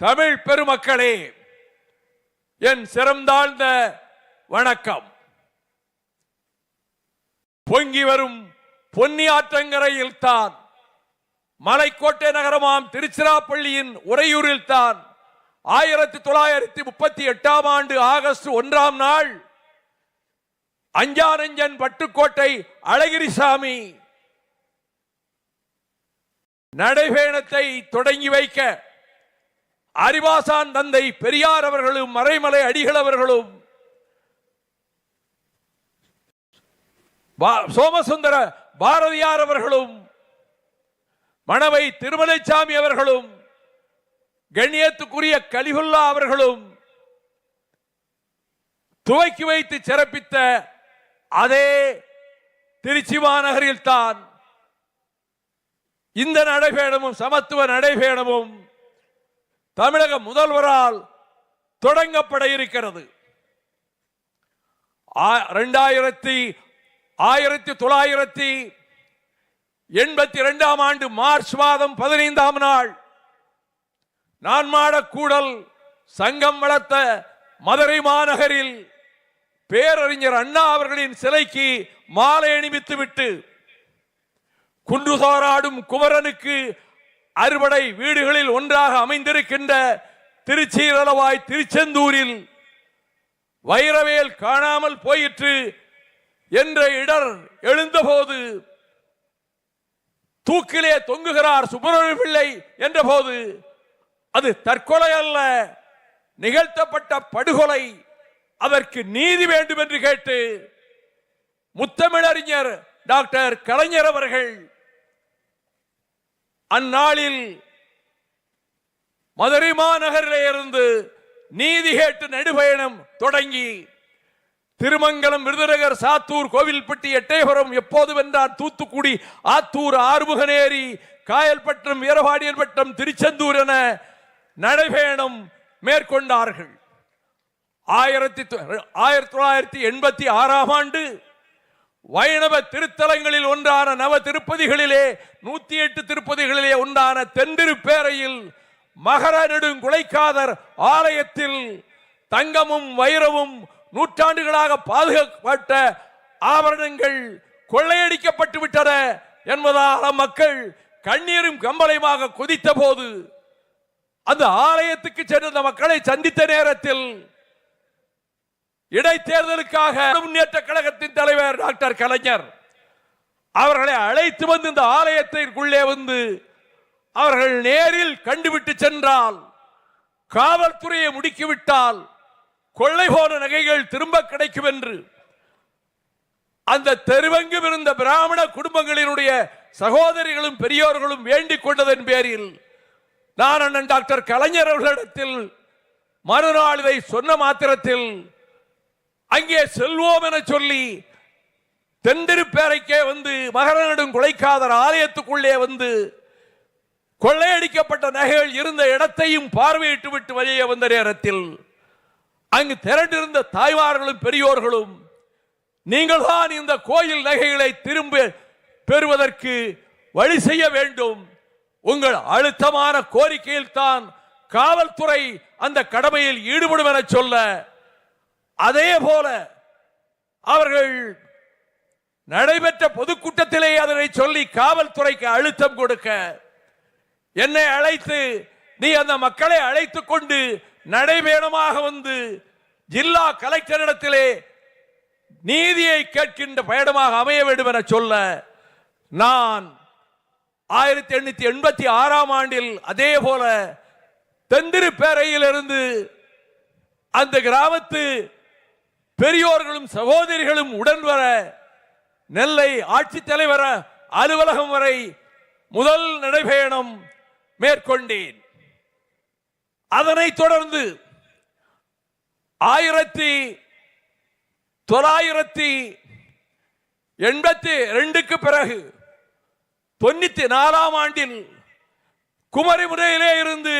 தமிழ் பெருமக்களே என் சிறந்தாழ்ந்த வணக்கம். பொங்கி வரும் பொன்னியாற்றங்கரையில் தான் மலைக்கோட்டை நகரமாம் திருச்சிராப்பள்ளியின் உறையூரில் தான் ஆயிரத்தி தொள்ளாயிரத்தி முப்பத்தி எட்டாம் ஆண்டு ஆகஸ்ட் ஒன்றாம் நாள் அஞ்சானஞ்சன் பட்டுக்கோட்டை அழகிரிசாமி நடைபயணத்தை தொடங்கி வைக்க அறிவாசான் தந்தை பெரியார் அவர்களும் மறைமலை அடிகள் அவர்களும் சோமசுந்தர பாரதியார் அவர்களும் மணவை திருமலைசாமி அவர்களும் கண்ணியத்துக்குரிய கலிகுல்லா அவர்களும் துவக்கி வைத்து சிறப்பித்த அதே திருச்சி மாநகரில்தான் இந்த நடைபயணமும் சமத்துவ நடைபயணமும் தமிழக முதல்வரால் தொடங்கப்பட இருக்கிறது. ஆ- ரெண்டாயிரத்தி ஆயிரத்தி தொள்ளாயிரத்தி எண்பத்தி இரண்டாம் ஆண்டு மார்ச் மாதம் பதினைந்தாம் நாள் நான்மாடக்கூடல் சங்கம் வளர்த்த மதுரை மாநகரில் பேரறிஞர் அண்ணா அவர்களின் சிலைக்கு மாலை அணிவித்துவிட்டு குன்று குமரனுக்கு அறுபடை வீடுகளில் ஒன்றாக அமைந்திருக்கின்ற திருச்சீரளவாய் திருச்செந்தூரில் வைரவேல் காணாமல் போயிற்று என்ற இடர் எழுந்தபோது தூக்கிலே தொங்குகிறார் சுப்பிரமணிய பிள்ளை என்ற போது அது தற்கொலை அல்ல நிகழ்த்தப்பட்ட படுகொலை அதற்கு நீதி வேண்டும் என்று கேட்டு முத்தமிழறிஞர் டாக்டர் கலைஞர் அவர்கள் அந்நாளில் மதுரை மாநகரிலே இருந்து நீதி கேட்டு நெடுபயணம் தொடங்கி திருமங்கலம் விருதுநகர் சாத்தூர் கோவில்பட்டி எட்டயபுரம் எப்போது வென்றார் தூத்துக்குடி ஆத்தூர் ஆறுமுகநேரி காயல்பட்டம் வீரபாடியல்பட்டம் திருச்செந்தூர் என நடைபயணம் மேற்கொண்டார்கள். ஆயிரத்தி தொ- ஆயிரத்தி தொள்ளாயிரத்தி எண்பத்தி ஆறாம் ஆண்டு வைணவ திருத்தலங்களில் ஒன்றான நவ திருப்பதிகளிலே நூத்தி எட்டு திருப்பதிகளிலே ஒன்றான தென்திருப்பேரையில் மகர நெடுங்குலைக்காதர் ஆலயத்தில் தங்கமும் வைரமும் நூற்றாண்டுகளாக பாதுகாக்கப்பட்ட ஆபரணங்கள் கொள்ளையடிக்கப்பட்டு விட்டன என்பதால் மக்கள் கண்ணீரும் கம்பளையுமாக கொதித்த போது அந்த ஆலயத்துக்கு சென்ற மக்களை சந்தித்த நேரத்தில் இடைத்தேர்தலுக்காக முன்னேற்ற கழகத்தின் தலைவர் டாக்டர் கலைஞர் அவர்களை அழைத்து வந்து இந்த ஆலயத்திற்குள்ளே வந்து அவர்கள் நேரில் கண்டுவிட்டு சென்றால் காவல்துறையை முடுக்கிவிட்டால் கொள்ளை போன நகைகள் திரும்ப கிடைக்கும் என்று. அந்த தெருவெங்கும் இருந்த பிராமண குடும்பங்களினுடைய சகோதரிகளும் பெரியோர்களும் வேண்டிக் கொண்டதன் பேரில் நான் அண்ணன் டாக்டர் கலைஞர் அவர்களிடத்தில் மறுநாள் இதை சொன்ன மாத்திரத்தில் அங்கே செல்வோம் என சொல்லி தென்திருப்பேரைக்கே வந்து மகரநடும் குலைக்காதர் ஆலயத்துக்குள்ளே வந்து கொள்ளையடிக்கப்பட்ட நகைகள் இருந்த இடத்தையும் பார்வையிட்டு விட்டு வெளியே வந்த நேரத்தில் அங்கு திரண்டிருந்த தாய்மார்களும் பெரியோர்களும் நீங்கள் தான் இந்த கோயில் நகைகளை திரும்ப பெறுவதற்கு வழி செய்ய வேண்டும். உங்கள் அழுத்தமான கோரிக்கையில் தான் காவல்துறை அந்த கடமையில் ஈடுபடும் என சொல்ல அதே போல அவர்கள் நடைபெற்ற பொதுக்கூட்டத்திலே அதனை சொல்லி காவல்துறைக்கு அழுத்தம் கொடுக்க என்னை அழைத்து நீ அந்த மக்களை அழைத்து கொண்டு நடைபயணமாக வந்து ஜில்லா கலெக்டரிடத்திலே நீதியை கேட்கின்ற பயணமாக அமைய வேண்டும் என சொல்ல நான் ஆயிரத்தி எண்ணூத்தி எண்பத்தி ஆறாம் ஆண்டில் அதே போல தெந்திருப்பேரையிலிருந்து அந்த கிராமத்து பெரியோர்களும் சகோதரிகளும் உடன் வர நெல்லை ஆட்சித்தலைவர் அலுவலகம் வரை முதல் நடைபயணம் மேற்கொண்டேன். அதனைத் தொடர்ந்து ஆயிரத்தி தொள்ளாயிரத்தி எண்பத்தி ரெண்டுக்கு பிறகு தொண்ணூத்தி நாலாம் ஆண்டில் குமரிமுனையிலே இருந்து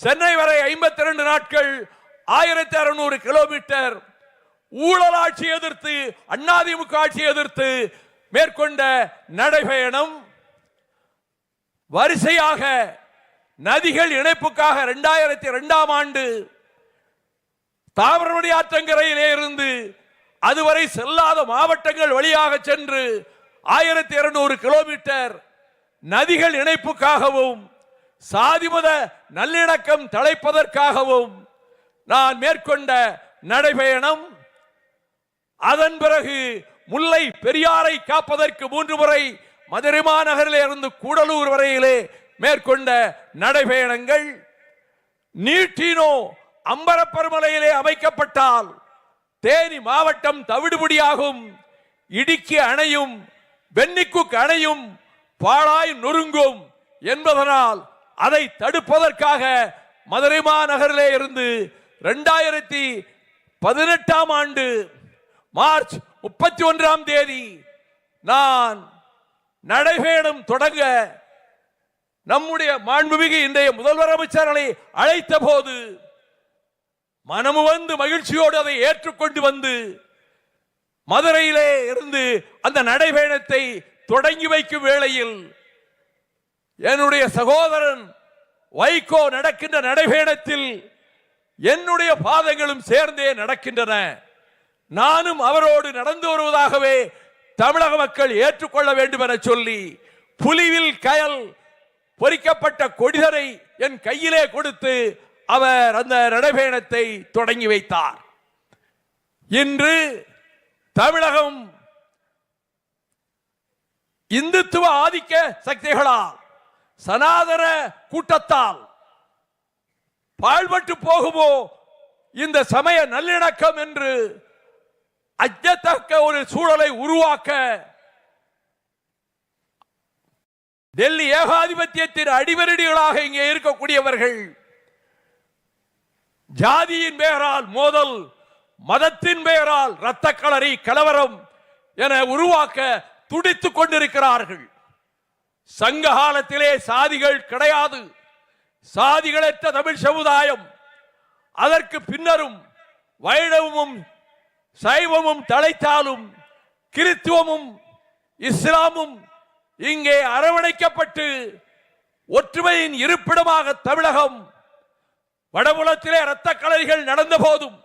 சென்னை வரை ஐம்பத்தி ரெண்டு நாட்கள் ஆயிரத்தி அறுநூறு கிலோமீட்டர் ஊழல் ஆட்சி எதிர்த்து அண்ணாதிமுக ஆட்சி எதிர்த்து மேற்கொண்ட நடைபயணம் வரிசையாக நதிகள் இணைப்புக்காக இரண்டாயிரத்தி இரண்டாம் ஆண்டு தாமிரபரணி ஆற்றங்கரையிலே இருந்து அதுவரை செல்லாத மாவட்டங்கள் வழியாக சென்று ஆயிரத்தி இருநூறு கிலோமீட்டர் நதிகள் இணைப்புக்காகவும் சாதிமத நல்லிணக்கம் தலைப்பதற்காகவும் நான் மேற்கொண்ட நடைபயணம் அதன் பிறகு முல்லை பெரியாரை காப்பதற்கு மூன்று முறை மதுரை மாநகரில் இருந்து கூடலூர் வரையிலே மேற்கொண்ட நடைபயணங்கள். நீட்டினோ அம்பரப்பெருமலையிலே அமைக்கப்பட்டால் தேனி மாவட்டம் தவிடுபடியாகும். இடுக்கி அணையும் வெண்ணிக்குக் அணையும் பாழாய் நொறுங்கும் என்பதனால் அதை தடுப்பதற்காக மதுரை மாநகரிலே இருந்து இரண்டாயிரத்தி பதினெட்டாம் ஆண்டு மார்ச் முப்பத்தி ஒன்றாம் தேதி நான் நடைபயணம் தொடங்க நம்முடைய மாண்புமிகு இன்றைய முதல்வர் அமைச்சர்களை அழைத்த போது மனமு வந்து மகிழ்ச்சியோடு அதை ஏற்றுக்கொண்டு வந்து மதுரையிலே இருந்து அந்த நடைபயணத்தை தொடங்கி வைக்கும் வேளையில் என்னுடைய சகோதரன் வைகோ நடக்கின்ற நடைபயணத்தில் என்னுடைய பாதங்களும் சேர்ந்தே நடக்கின்றன. நானும் அவரோடு நடந்து வருவதாகவே தமிழக மக்கள் ஏற்றுக்கொள்ள வேண்டும் என சொல்லி புலிவில் கயல் பொறிக்கப்பட்ட கொடிதரை என் கையிலே கொடுத்து அவர் அந்த நடைபயணத்தை தொடங்கி வைத்தார். இன்று தமிழகம் இந்துத்துவ ஆதிக்க சக்திகளால் சனாதன கூட்டத்தால் பாழ்பட்டு போகுமோ இந்த சமய நல்லிணக்கம் என்று அச்சத்தக்க ஒரு சூழலை உருவாக்க டெல்லி ஏகாதிபத்தியத்தின் அடிவரடிகளாக இங்கே இருக்கக்கூடியவர்கள் ஜாதியின் பெயரால் மோதல் மதத்தின் பெயரால் இரத்த களரி கலவரம் என உருவாக்க துடித்துக் கொண்டிருக்கிறார்கள். சங்க காலத்திலே சாதிகள் கிடையாது. சாதிகளற்ற தமிழ் சமுதாயம். அதற்கு பின்னரும் வைணவமும் சைவமும் தழைத்தாலும் கிறித்துவமும் இஸ்லாமும் இங்கே அரவணைக்கப்பட்டு ஒற்றுமையின் இருப்பிடமாக தமிழகம் வடபுலத்திலே இரத்த களரிகள் நடந்த போதும்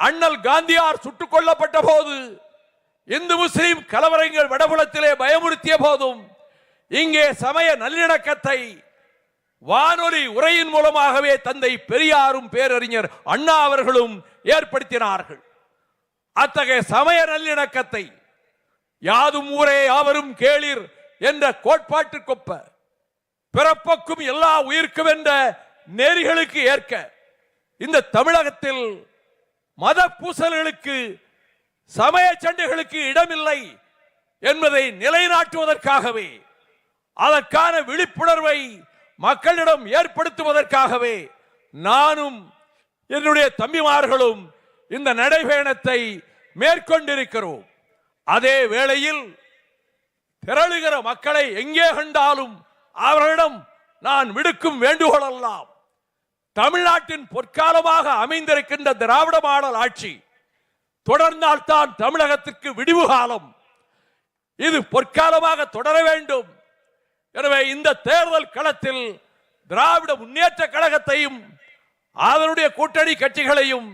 அண்ணல் காந்தியார் சுட்டுக் கொல்லப்பட்ட போது இந்து முஸ்லிம் கலவரங்கள் வடபுலத்திலே பயமுறுத்திய போதும் இங்கே சமய நல்லிணக்கத்தை வானொலி உரையின் மூலமாகவே தந்தை பெரியாரும் பேரறிஞர் அண்ணா அவர்களும் ஏற்படுத்தினார்கள். அத்தகைய சமய நல்லிணக்கத்தை யாதும் ஊரே யாவரும் கேளிர் என்ற கோட்பாட்டுக்கொப்ப பிறப்புக்கும் எல்லா உயிர்க்கும் என்ற நெறிகளுக்கு ஏற்க. இந்த தமிழகத்தில் மத பூசல்களுக்கு சமய சண்டைகளுக்கு இடமில்லை என்பதை நிலைநாட்டுவதற்காகவே அதற்கான விழிப்புணர்வை மக்களிடம் ஏற்படுத்துவதற்காகவே நானும் என்னுடைய தம்பிமார்களும் இந்த நடைபயணத்தை மேற்கொண்டிருக்கிறோம். அதே வேளையில் திரளுகிற மக்களை எங்கே கண்டாலும் அவர்களிடம் நான் விடுக்கும் வேண்டுகோள் எல்லாம். தமிழ்நாட்டின் பொற்காலமாக அமைந்திருக்கின்ற திராவிட மாடல் ஆட்சி தொடர்ந்தால்தான் தமிழகத்திற்கு விடிவு காலம். இது பொற்காலமாக தொடர வேண்டும். எனவே இந்த தேர்தல் களத்தில் திராவிட முன்னேற்ற கழகத்தையும் அதனுடைய கூட்டணி கட்சிகளையும்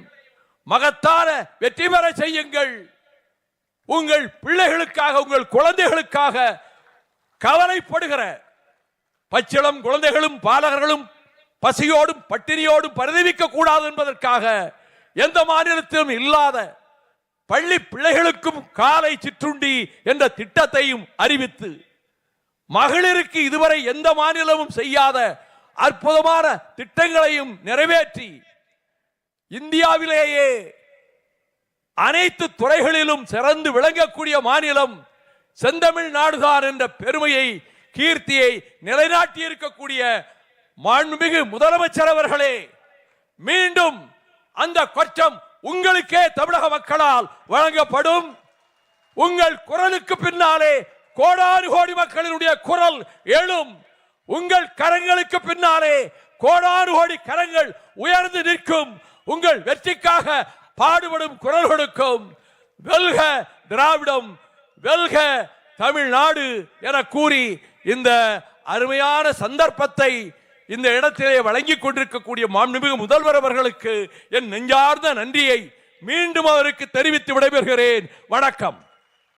மகத்தான வெற்றி பெற செய்யுங்கள். உங்கள் பிள்ளைகளுக்காக உங்கள் குழந்தைகளுக்காக கவலைப்படுகிற பச்சிளம் குழந்தைகளும் பாலகர்களும் பசியோடும் பட்டினியோடும் பரிதவிக்க கூடாது என்பதற்காக எந்த மாநிலத்திலும் இல்லாத பள்ளி பிள்ளைகளுக்கும் காலை சிற்றுண்டி என்ற திட்டத்தையும் அறிவித்து மகளிருக்கு இதுவரை எந்த மாநிலமும் செய்யாத அற்புதமான திட்டங்களையும் நிறைவேற்றி இந்தியாவிலேயே அனைத்து துறைகளிலும் சிறந்து விளங்கக்கூடிய மாநிலம் செந்தமிழ் நாடுதான் என்ற பெருமையை கீர்த்தியை நிலைநாட்டி இருக்கக்கூடிய மாண்புமிகு முதலமைச்சர் அவர்களே மீண்டும் அந்த கொச்சம் உங்களுக்கே தமிழக மக்களால் வழங்கப்படும். உங்கள் குரலுக்கு பின்னாலே கோடானு கோடி மக்களினுடைய குரல் எழும். உங்கள் கரங்களுக்கு பின்னாலே கோடானு கோடி கரங்கள் உயர்ந்து நிற்கும். உங்கள் வெற்றிக்காக பாடுபடும் குரல் கொடுக்கும். வெல்க திராவிடம் வெல்க தமிழ்நாடு என கூறி இந்த அருமையான சந்தர்ப்பத்தை இந்த இடத்திலே வழங்கிக் கொண்டிருக்கக்கூடிய மாண்புமிகு முதல்வர் அவர்களுக்கு என் நெஞ்சார்ந்த நன்றியை மீண்டும் அவருக்கு தெரிவித்து விடைபெறுகிறேன். வணக்கம்.